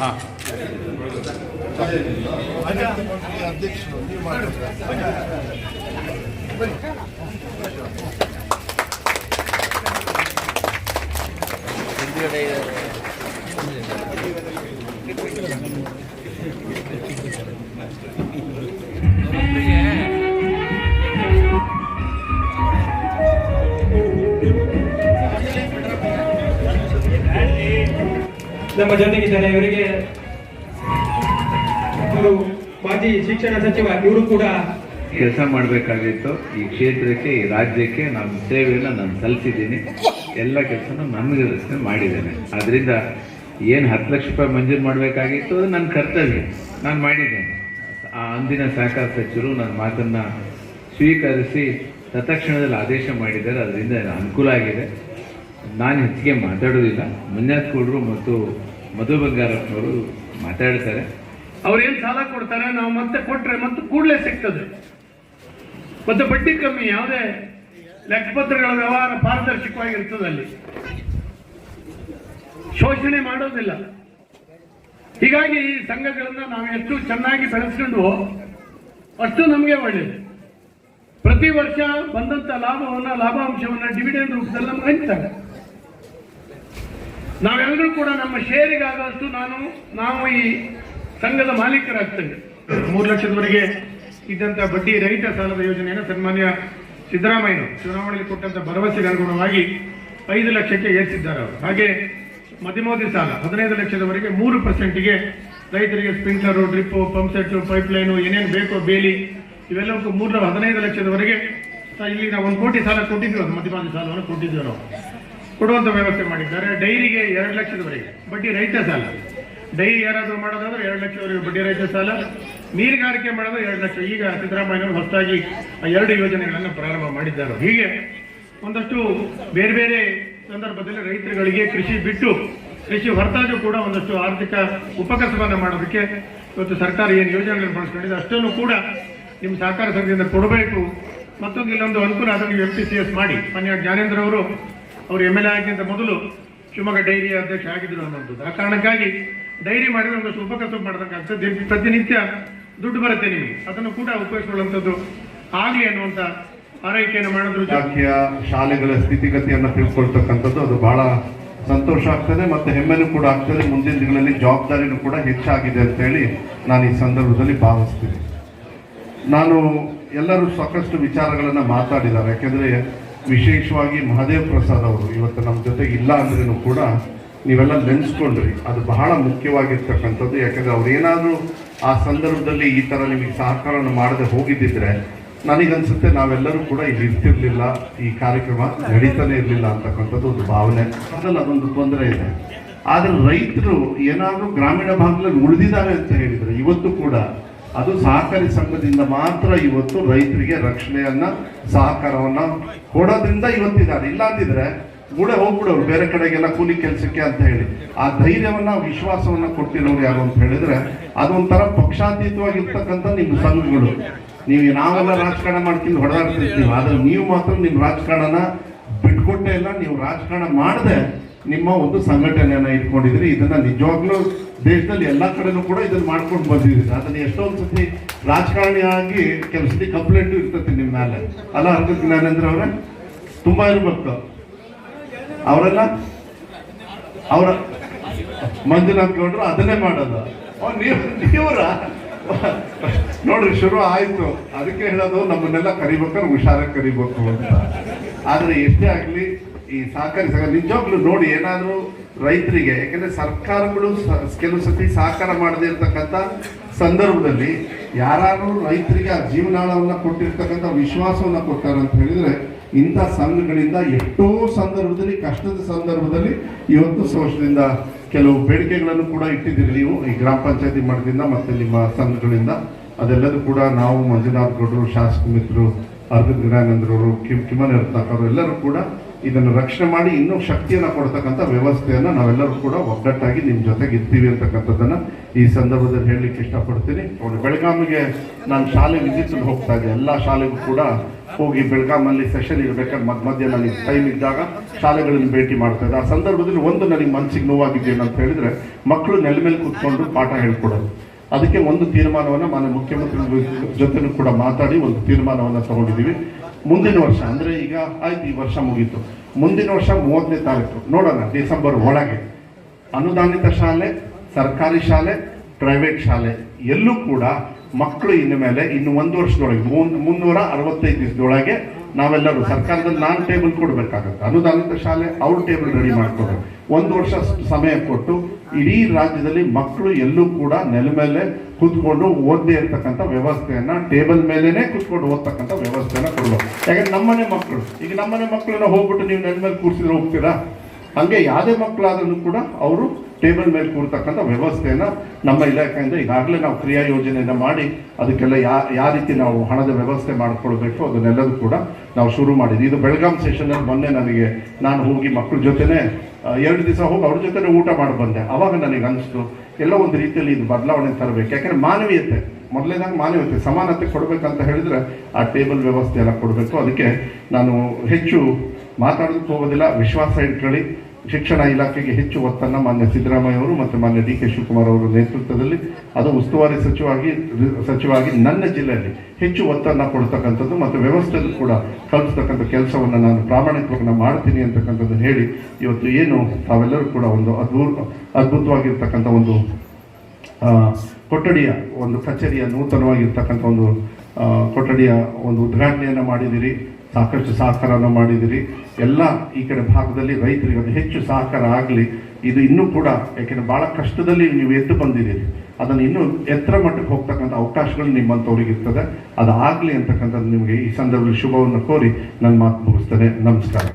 ಹಾಂ ಅಧ್ಯಕ್ಷರು ನೀವು ಮಾಡಿದ್ರೆ ನಮ್ಮ ಜೊತೆಗಿದ್ದಾರೆ ಇವರಿಗೆ ಇವರು ಮಾಜಿ ಶಿಕ್ಷಣ ಸಚಿವ, ಇವರು ಕೂಡ ಕೆಲಸ ಮಾಡಬೇಕಾಗಿತ್ತು. ಈ ಕ್ಷೇತ್ರಕ್ಕೆ, ಈ ರಾಜ್ಯಕ್ಕೆ ನಮ್ಮ ಸೇವೆಯನ್ನು ನಾನು ಸಲ್ಲಿಸಿದ್ದೀನಿ. ಎಲ್ಲ ಕೆಲಸನೂ ನಮಗೆ ಮಾಡಿದ್ದೇನೆ. ಅದರಿಂದ ಏನು ಹತ್ತು ಲಕ್ಷ ರೂಪಾಯಿ ಮಂಜೂರು ಮಾಡಬೇಕಾಗಿತ್ತು, ಅದು ನನ್ನ ಕರ್ತವ್ಯ. ನಾನು ಮಾಡಿದ್ದೇನೆ. ಆ ಅಂದಿನ ಸಹಕಾರ ಸಚಿವರು ನನ್ನ ಮಾತನ್ನು ಸ್ವೀಕರಿಸಿ ತತ್ಕ್ಷಣದಲ್ಲಿ ಆದೇಶ ಮಾಡಿದ್ದಾರೆ. ಅದರಿಂದ ಅನುಕೂಲ ಆಗಿದೆ. ನಾನು ಹೆಚ್ಚಿಗೆ ಮಾತಾಡೋದಿಲ್ಲ ಕೂಡ್ರು ಮತ್ತು ಮಧು ಬಂಗಾರಪ್ಪನವರು ಮಾತಾಡ್ತಾರೆ. ಅವ್ರೇನ್ ಸಾಲ ಕೊಡ್ತಾರೆ? ನಾವು ಮತ್ತೆ ಕೊಟ್ರೆ ಮತ್ತೆ ಕೂಡಲೇ ಸಿಗ್ತದೆ. ಮತ್ತೆ ಬಡ್ಡಿ ಕಮ್ಮಿ, ಯಾವುದೇ ಲೆಕ್ಕಪತ್ರಗಳ ವ್ಯವಹಾರ ಪಾರದರ್ಶಕವಾಗಿರ್ತದೆ ಅಲ್ಲಿ. ಶೋಷಣೆ ಮಾಡೋದಿಲ್ಲ. ಹೀಗಾಗಿ ಈ ಸಂಘಗಳನ್ನ ನಾವು ಎಷ್ಟು ಚೆನ್ನಾಗಿ ಬೆಳೆಸ್ಕೊಂಡು ಅಷ್ಟು ನಮಗೆ ಒಳ್ಳೇದು. ಪ್ರತಿ ವರ್ಷ ಬಂದಂತ ಲಾಭವನ್ನ, ಲಾಭಾಂಶವನ್ನ ಡಿವಿಡೆಂಡ್ ರೂಪದಲ್ಲಿ ನಮ್ಗೆ ಹಂಚ್ತಾರೆ. ನಾವೆಲ್ಲರೂ ಕೂಡ ನಮ್ಮ ಷೇರಿಗಾದಷ್ಟು ನಾನು, ನಾವು ಈ ಸಂಘದ ಮಾಲೀಕರಾಗ್ತೇವೆ. ಮೂರು ಲಕ್ಷದವರೆಗೆ ಇದ್ದಂಥ ಬಡ್ಡಿ ರಹಿತ ಸಾಲದ ಯೋಜನೆಯನ್ನು ಸನ್ಮಾನ್ಯ ಸಿದ್ದರಾಮಯ್ಯ ಚುನಾವಣೆಯಲ್ಲಿ ಕೊಟ್ಟಂತ ಭರವಸೆಗೆ ಅನುಗುಣವಾಗಿ ಐದು ಲಕ್ಷಕ್ಕೆ ಏರಿಸಿದ್ದಾರೆ ಅವರು. ಹಾಗೆ ಮದಿಮೋದಿ ಸಾಲ, ಹದಿನೈದು ಲಕ್ಷದವರೆಗೆ ಮೂರು ಪರ್ಸೆಂಟಿಗೆ ರೈತರಿಗೆ sprinkler drip pump set pipeline, ಏನೇನು ಬೇಕೋ ಬೇಲಿ, ಇವೆಲ್ಲವಕ್ಕೂ ಮೂರು ಹದಿನೈದು ಲಕ್ಷದವರೆಗೆ ಇಲ್ಲಿ ನಾವು ಒಂದು ಕೋಟಿ ಸಾಲ ಕೊಟ್ಟಿದ್ದೀವಿ ಮದಿಮೋದಿ ಸಾಲವನ್ನು ಕೊಟ್ಟಿದ್ದೀವಿ ನಾವು ಕೊಡುವಂತ ವ್ಯವಸ್ಥೆ ಮಾಡಿದ್ದಾರೆ. ಡೈರಿಗೆ ಎರಡು ಲಕ್ಷದವರೆಗೆ ಬಡ್ಡಿ ರೈತ ಸಾಲ. ಡೈರಿ ಯಾರಾದರೂ ಮಾಡೋದಾದ್ರೆ ಎರಡು ಲಕ್ಷದವರೆಗೆ ಬಡ್ಡಿ ರೈತ ಸಾಲ. ನೀರುಗಾರಿಕೆ ಮಾಡೋದು ಎರಡು ಲಕ್ಷ. ಈಗ ಸಿದ್ದರಾಮಯ್ಯನವರು ಹೊಸದಾಗಿ ಆ ಎರಡು ಯೋಜನೆಗಳನ್ನು ಪ್ರಾರಂಭ ಮಾಡಿದ್ದಾರೆ. ಹೀಗೆ ಒಂದಷ್ಟು ಬೇರೆ ಬೇರೆ ಸಂದರ್ಭದಲ್ಲಿ ರೈತರುಗಳಿಗೆ ಕೃಷಿ ಬಿಟ್ಟು ಕೃಷಿ ಹೊರತಾಗಿ ಕೂಡ ಒಂದಷ್ಟು ಆರ್ಥಿಕ ಉಪಕಸವನ್ನು ಮಾಡೋದಕ್ಕೆ ಇವತ್ತು ಸರ್ಕಾರ ಏನು ಯೋಜನೆಗಳನ್ನು ಬಳಸ್ಕೊಂಡಿದೆ, ಅಷ್ಟನ್ನು ಕೂಡ ನಿಮ್ಮ ಸಹಕಾರ ಸಂಘದಿಂದ ಕೊಡಬೇಕು. ಮತ್ತೊಂದು ಇಲ್ಲೊಂದು ಅನುಕೂಲ ಅದನ್ನು ಎಂ ಪಿ ಸಿ ಎಸ್ ಮಾಡಿ. ಮಾನ್ಯ ಜ್ಞಾನೇಂದ್ರ ಅವರು ಅವರು ಎಂ ಎಲ್ ಎ ಆಗಿಂತ ಮೊದಲು ಶಿವಮೊಗ್ಗ ಡೈರಿ ಅಧ್ಯಕ್ಷ ಆಗಿದ್ರು ಅನ್ನೋದು ಆ ಕಾರಣಕ್ಕಾಗಿ ಡೈರಿ ಮಾಡಿದ್ರೆ ಒಂದಷ್ಟು ಸ್ವಲ್ಪ ಮಾಡೋದಕ್ಕಾಗ್ತದೆ ದಿನ- ಪ್ರತಿನಿತ್ಯ ದುಡ್ಡು ಬರುತ್ತೆ ನಿಮಗೆ. ಅದನ್ನು ಕೂಡ ಉಪಯೋಗಿಸಿಕೊಳ್ಳುವಂಥದ್ದು ಆಗಲಿ ಅನ್ನುವಂಥ ಆರೈಕೆಯನ್ನು ಮಾಡಿದ್ರು ಜಾತಿಯ ಶಾಲೆಗಳ ಸ್ಥಿತಿಗತಿಯನ್ನು ತಿಳ್ಕೊಳ್ತಕ್ಕಂಥದ್ದು ಅದು ಬಹಳ ಸಂತೋಷ ಆಗ್ತದೆ ಮತ್ತು ಹೆಮ್ಮೆನು ಕೂಡ ಆಗ್ತದೆ. ಮುಂದಿನ ದಿನಗಳಲ್ಲಿ ಜವಾಬ್ದಾರಿನೂ ಕೂಡ ಹೆಚ್ಚಾಗಿದೆ ಅಂತ ಹೇಳಿ ನಾನು ಈ ಸಂದರ್ಭದಲ್ಲಿ ಭಾವಿಸ್ತೀನಿ. ನಾನು ಎಲ್ಲರೂ ಸಾಕಷ್ಟು ವಿಚಾರಗಳನ್ನು ಮಾತಾಡಿದ್ದಾರೆ. ಯಾಕೆಂದ್ರೆ ವಿಶೇಷವಾಗಿ ಮಹಾದೇವ್ ಪ್ರಸಾದ್ ಅವರು, ಇವತ್ತು ನಮ್ಮ ಜೊತೆಗೆ ಇಲ್ಲ ಅಂದ್ರೂ ಕೂಡ ನೀವೆಲ್ಲ ನೆನೆಸ್ಕೊಂಡ್ರಿ. ಅದು ಬಹಳ ಮುಖ್ಯವಾಗಿರ್ತಕ್ಕಂಥದ್ದು. ಯಾಕಂದರೆ ಅವ್ರೇನಾದರೂ ಆ ಸಂದರ್ಭದಲ್ಲಿ ಈ ಥರ ನಿಮಗೆ ಸಹಕಾರವನ್ನು ಮಾಡದೆ ಹೋಗಿದ್ದಿದ್ರೆ ನನಗನ್ಸುತ್ತೆ ನಾವೆಲ್ಲರೂ ಕೂಡ ಇಲ್ಲಿ ಇರ್ತಿರ್ಲಿಲ್ಲ. ಈ ಕಾರ್ಯಕ್ರಮ ನಡೀತಾನೆ ಇರಲಿಲ್ಲ ಅಂತಕ್ಕಂಥದ್ದು ಒಂದು ಭಾವನೆ. ಅದರಲ್ಲಿ ಅದೊಂದು ತೊಂದರೆ ಇದೆ. ಆದರೆ ರೈತರು ಏನಾದರೂ ಗ್ರಾಮೀಣ ಭಾಗದಲ್ಲಿ ಉಳಿದಿದ್ದಾರೆ ಅಂತ ಹೇಳಿದರೆ ಇವತ್ತು ಕೂಡ ಅದು ಸಹಕಾರಿ ಸಂಘದಿಂದ ಮಾತ್ರ ಇವತ್ತು ರೈತರಿಗೆ ರಕ್ಷಣೆಯನ್ನ, ಸಹಕಾರವನ್ನ ಕೊಡೋದ್ರಿಂದ ಇವತ್ತಿದ್ದಾರೆ. ಇಲ್ಲ ಅಂದಿದ್ರೆ ಕೂಡ ಹೋಗ್ಬಿಡೋರು, ಬೇರೆ ಕಡೆಗೆಲ್ಲ ಕೂಲಿ ಕೆಲಸಕ್ಕೆ ಅಂತ ಹೇಳಿ. ಆ ಧೈರ್ಯವನ್ನ, ವಿಶ್ವಾಸವನ್ನ ಕೊಟ್ಟಿರೋರು ಯಾರು ಅಂತ ಹೇಳಿದ್ರೆ ಅದೊಂಥರ ಪಕ್ಷಾತೀತವಾಗಿರ್ತಕ್ಕಂಥ ನಿಮ್ಮ ಸಂಘಗಳು. ನೀವು ನಾವೆಲ್ಲ ರಾಜಕಾರಣ ಮಾಡ್ಕೊಂಡು ಹೊಡೆದಾಡ್ತಿರ್ತೀವಿ. ಆದ್ರೆ ನೀವು ಮಾತ್ರ ನಿಮ್ಮ ರಾಜಕಾರಣನ ಬಿಟ್ಕೊಟ್ಟೆ ಇಲ್ಲ, ನೀವು ರಾಜಕಾರಣ ಮಾಡದೆ ನಿಮ್ಮ ಒಂದು ಸಂಘಟನೆಯನ್ನ ಇಟ್ಕೊಂಡಿದ್ರಿ ಇದನ್ನ ನಿಜವಾಗ್ಲೂ ದೇಶದಲ್ಲಿ ಎಲ್ಲ ಕಡೆನೂ ಕೂಡ ಇದನ್ನ ಮಾಡ್ಕೊಂಡು ಬಂದಿದ್ದೀರಿ. ಅದನ್ನ ಎಷ್ಟೊಂದು ಸತಿ ರಾಜಕಾರಣಿಯಾಗಿ ಸತಿ ಕಂಪ್ಲೇಂಟ್ ಇರ್ತೈತಿ ನಿಮ್ಮ ಮೇಲೆ ಅಲ್ಲ ಅರ್ಥ ಜ್ಞಾನೇಂದ್ರ ಅವರೇ, ತುಂಬಾ ಇರ್ಬೇಕು ಅವರೆಲ್ಲ ಅವರ ಮಂಜುನಾಥ್ ಗೌಡ್ರು ಅದನ್ನೇ ಮಾಡೋದು. ನೀವು, ನೀವ್ರ? ನೋಡ್ರಿ, ಶುರು ಆಯ್ತು. ಅದಕ್ಕೆ ಹೇಳೋದು, ನಮ್ಮನ್ನೆಲ್ಲ ಕರಿಬೇಕಾದ್ರೆ ಹುಷಾರಾಗಿ ಕರಿಬೇಕು ಅಂತ. ಆದ್ರೆ ಎಷ್ಟೇ ಆಗ್ಲಿ ಈ ಸಹಕಾರಿ ಸಂಘ ನಿಜವಾಗ್ಲೂ ನೋಡಿ ಏನಾದರೂ ರೈತರಿಗೆ, ಯಾಕೆಂದರೆ ಸರ್ಕಾರಗಳು ಕೆಲವು ಸತಿ ಸಹಕಾರ ಮಾಡದೇ ಇರತಕ್ಕಂಥ ಸಂದರ್ಭದಲ್ಲಿ ಯಾರು ರೈತರಿಗೆ ಆ ಜೀವನಾಳವನ್ನು ಕೊಟ್ಟಿರ್ತಕ್ಕಂಥ ವಿಶ್ವಾಸವನ್ನು ಕೊಡ್ತಾರೆ ಅಂತ ಹೇಳಿದರೆ ಇಂಥ ಸಂಘಗಳಿಂದ ಎಷ್ಟೋ ಸಂದರ್ಭದಲ್ಲಿ, ಕಷ್ಟದ ಸಂದರ್ಭದಲ್ಲಿ ಇವತ್ತು ಸಂವತ್ಸರದಿಂದ ಕೆಲವು ಬೇಡಿಕೆಗಳನ್ನು ಕೂಡ ಇಟ್ಟಿದ್ದೀರಿ ನೀವು. ಈ ಗ್ರಾಮ ಪಂಚಾಯತಿ ಮಟ್ಟದಿಂದ ಮತ್ತೆ ನಿಮ್ಮ ಸಂಘಗಳಿಂದ ಅದೆಲ್ಲದೂ ಕೂಡ ನಾವು ಮಂಜುನಾಥ್ ಗೌಡರು, ಶಾಸಕ ಮಿತ್ರರು, ಅರವಿಂದ್ ಗಿರಾನಂದ್ರವರು ಕಿಮ್ ಕಿಮನ್ ಇರ್ತಕ್ಕವರು ಎಲ್ಲರೂ ಕೂಡ ಇದನ್ನು ರಕ್ಷಣೆ ಮಾಡಿ ಇನ್ನೂ ಶಕ್ತಿಯನ್ನು ಕೊಡ್ತಕ್ಕಂಥ ವ್ಯವಸ್ಥೆಯನ್ನು ನಾವೆಲ್ಲರೂ ಕೂಡ ಒಗ್ಗಟ್ಟಾಗಿ ನಿಮ್ಮ ಜೊತೆಗೆ ಇರ್ತೀವಿ ಅಂತಕ್ಕಂಥದ್ದನ್ನು ಈ ಸಂದರ್ಭದಲ್ಲಿ ಹೇಳಲಿಕ್ಕೆ ಇಷ್ಟಪಡ್ತೀನಿ. ಅವರು ಬೆಳಗಾವಿಗೆ ನಾನು ಶಾಲೆ ವಿಸಿಟ್ ಹೋಗ್ತಾ ಇದ್ದೆ. ಎಲ್ಲ ಶಾಲೆಗೂ ಕೂಡ ಹೋಗಿ ಬೆಳಗಾಮಲ್ಲಿ ಸೆಷನ್ ಇರಬೇಕಾದ್ರೆ ಮಧ್ಯ ಮಧ್ಯ ನನಗೆ ಟೈಮ್ ಇದ್ದಾಗ ಶಾಲೆಗಳನ್ನು ಭೇಟಿ ಮಾಡ್ತಾ ಇದ್ದೆ. ಆ ಸಂದರ್ಭದಲ್ಲಿ ಒಂದು ನನಗೆ ಮನಸ್ಸಿಗೆ ನೋವಾಗಿದ್ದೇನು ಅಂತ ಹೇಳಿದ್ರೆ ಮಕ್ಕಳು ನೆಲ ಮೇಲೆ ಕೂತ್ಕೊಂಡು ಪಾಠ ಹೇಳ್ಕೊಡೋದು. ಅದಕ್ಕೆ ಒಂದು ತೀರ್ಮಾನವನ್ನು ಮಾನ್ಯ ಮುಖ್ಯಮಂತ್ರಿ ಜೊತೆನೂ ಕೂಡ ಮಾತಾಡಿ ಒಂದು ತೀರ್ಮಾನವನ್ನು ತಗೊಂಡಿದ್ದೀವಿ. ಮುಂದಿನ ವರ್ಷ, ಅಂದರೆ ಈಗ ಆಯ್ತು, ಈ ವರ್ಷ ಮುಗೀತು. ಮುಂದಿನ ವರ್ಷ ಮೂವತ್ತನೇ ತಾರೀಕು. ನೋಡೋಣ, ಡಿಸೆಂಬರ್ ಒಳಗೆ. ಅನುದಾನಿತ ಶಾಲೆ, ಸರ್ಕಾರಿ ಶಾಲೆ, ಪ್ರೈವೇಟ್ ಶಾಲೆ. ಎಲ್ಲೂ ಕೂಡ ಮಕ್ಕಳು ಇನ್ನು ಮೇಲೆ ಇನ್ನು ಒಂದು ವರ್ಷದೊಳಗೆ ಮೂನ್ ಮುನ್ನೂರ ಅರವತ್ತೈದು ದಿವಸದೊಳಗೆ ನಾವೆಲ್ಲರೂ ಸರ್ಕಾರದಲ್ಲಿ ನಾನು ಟೇಬಲ್ ಕೊಡಬೇಕಾಗತ್ತೆ. ಅನುದಾನಿತ ಶಾಲೆ ಅವ್ರ ಟೇಬಲ್ ರೆಡಿ ಮಾಡ್ಕೋಬೇಕು ಒಂದು ವರ್ಷ ಸಮಯ ಕೊಟ್ಟು ಇಡೀ ರಾಜ್ಯದಲ್ಲಿ ಮಕ್ಕಳು ಎಲ್ಲೂ ಕೂಡ ನೆಲ ಮೇಲೆ ಕೂತ್ಕೊಂಡು ಓದದೇ ಇರ್ತಕ್ಕಂಥ ವ್ಯವಸ್ಥೆಯನ್ನ ಟೇಬಲ್ ಮೇಲೇನೆ ಕೂತ್ಕೊಂಡು ಓದ್ತಕ್ಕಂಥ ವ್ಯವಸ್ಥೆನ ಕೊಡಬೇಕು. ಯಾಕಂದ್ರೆ ನಮ್ಮನೆ ಮಕ್ಕಳು ಈಗ ನಮ್ಮನೆ ಮಕ್ಕಳನ್ನ ಹೋಗ್ಬಿಟ್ಟು ನೀವು ನೆಲ ಮೇಲೆ ಕೂರಿಸಿದ್ರೆ ಹೋಗ್ತೀರಾ? ಹಂಗೆ ಯಾವುದೇ ಮಕ್ಕಳಾದ್ರೂ ಕೂಡ ಅವರು ಟೇಬಲ್ ಮೇಲೆ ಕೂರ್ತಕ್ಕಂಥ ವ್ಯವಸ್ಥೆಯನ್ನು ನಮ್ಮ ಇಲಾಖೆಯಿಂದ ಈಗಾಗಲೇ ನಾವು ಕ್ರಿಯಾ ಯೋಜನೆಯನ್ನು ಮಾಡಿ ಅದಕ್ಕೆಲ್ಲ ಯಾವ ರೀತಿ ನಾವು ಹಣದ ವ್ಯವಸ್ಥೆ ಮಾಡಿಕೊಳ್ಬೇಕು ಅದನ್ನೆಲ್ಲದೂ ಕೂಡ ನಾವು ಶುರು ಮಾಡಿದ್ವಿ. ಇದು ಬೆಳಗಾಂ ಸೆಷನಲ್ಲಿ ಮೊನ್ನೆ ನನಗೆ ನಾನು ಹೋಗಿ ಮಕ್ಕಳ ಜೊತೆನೇ ಎರಡು ದಿವಸ ಹೋಗಿ ಅವ್ರ ಜೊತೆನೇ ಊಟ ಮಾಡಿ ಬಂದೆ. ಅವಾಗ ನನಗೆ ಅನಿಸ್ತು, ಎಲ್ಲ ಒಂದು ರೀತಿಯಲ್ಲಿ ಇದು ಬದಲಾವಣೆ ತರಬೇಕು. ಯಾಕೆಂದರೆ ಮಾನವೀಯತೆ, ಮೊದಲನೇದಾಗಿ ಮಾನವೀಯತೆ, ಸಮಾನತೆ ಕೊಡಬೇಕಂತ ಹೇಳಿದ್ರೆ ಆ ಟೇಬಲ್ ವ್ಯವಸ್ಥೆ ಎಲ್ಲ ಕೊಡಬೇಕು. ಅದಕ್ಕೆ ನಾನು ಹೆಚ್ಚು ಮಾತಾಡೋದಕ್ಕೆ ಹೋಗೋದಿಲ್ಲ. ವಿಶ್ವಾಸ ಇಟ್ಕೊಳ್ಳಿ. ಶಿಕ್ಷಣ ಇಲಾಖೆಗೆ ಹೆಚ್ಚು ಒತ್ತನ್ನು ಮಾನ್ಯ ಸಿದ್ದರಾಮಯ್ಯ ಅವರು ಮತ್ತು ಮಾನ್ಯ ಡಿ ಕೆ ಶಿವಕುಮಾರ್ ಅವರ ನೇತೃತ್ವದಲ್ಲಿ ಅದು ಉಸ್ತುವಾರಿ ಸಚಿವಾಗಿ ಸಚಿವಾಗಿ ನನ್ನ ಜಿಲ್ಲೆಯಲ್ಲಿ ಹೆಚ್ಚು ಒತ್ತನ್ನು ಕೊಡ್ತಕ್ಕಂಥದ್ದು ಮತ್ತು ವ್ಯವಸ್ಥೆಯಲ್ಲೂ ಕೂಡ ಕಲ್ಪಿಸ್ತಕ್ಕಂಥ ಕೆಲಸವನ್ನು ನಾನು ಪ್ರಾಮಾಣಿಕವಾಗಿ ಮಾಡ್ತೀನಿ ಅಂತಕ್ಕಂಥದ್ದು ಹೇಳಿ ಇವತ್ತು ಏನು ತಾವೆಲ್ಲರೂ ಕೂಡ ಒಂದು ಅದ್ಭುತ, ಅದ್ಭುತವಾಗಿರ್ತಕ್ಕಂಥ ಒಂದು ಕೊಠಡಿಯ ಒಂದು ಕಚೇರಿಯ ನೂತನವಾಗಿರ್ತಕ್ಕಂಥ ಒಂದು ಕೊಠಡಿಯ ಒಂದು ಉದ್ಘಾಟನೆಯನ್ನು ಮಾಡಿದಿರಿ ಸಾಕಷ್ಟು ಸಹಕಾರವನ್ನು ಮಾಡಿದಿರಿ. ಎಲ್ಲ ಈ ಕಡೆ ಭಾಗದಲ್ಲಿ ರೈತರಿಗೆ ಅದು ಹೆಚ್ಚು ಸಹಕಾರ ಆಗಲಿ, ಇದು ಇನ್ನೂ ಕೂಡ, ಯಾಕೆಂದರೆ ಭಾಳ ಕಷ್ಟದಲ್ಲಿ ನೀವು ಎದ್ದು ಬಂದಿದ್ದೀರಿ. ಅದನ್ನು ಇನ್ನೂ ಎತ್ತರ ಮಟ್ಟಕ್ಕೆ ಹೋಗ್ತಕ್ಕಂಥ ಅವಕಾಶಗಳು ನಿಮ್ಮಂಥವ್ರಿಗೆ ಅದು ಆಗಲಿ ಅಂತಕ್ಕಂಥದ್ದು ನಿಮಗೆ ಈ ಸಂದರ್ಭದಲ್ಲಿ ಶುಭವನ್ನು ಕೋರಿ ನನ್ನ ಮಾತು ಮುಗಿಸ್ತೇನೆ. ನಮಸ್ಕಾರ.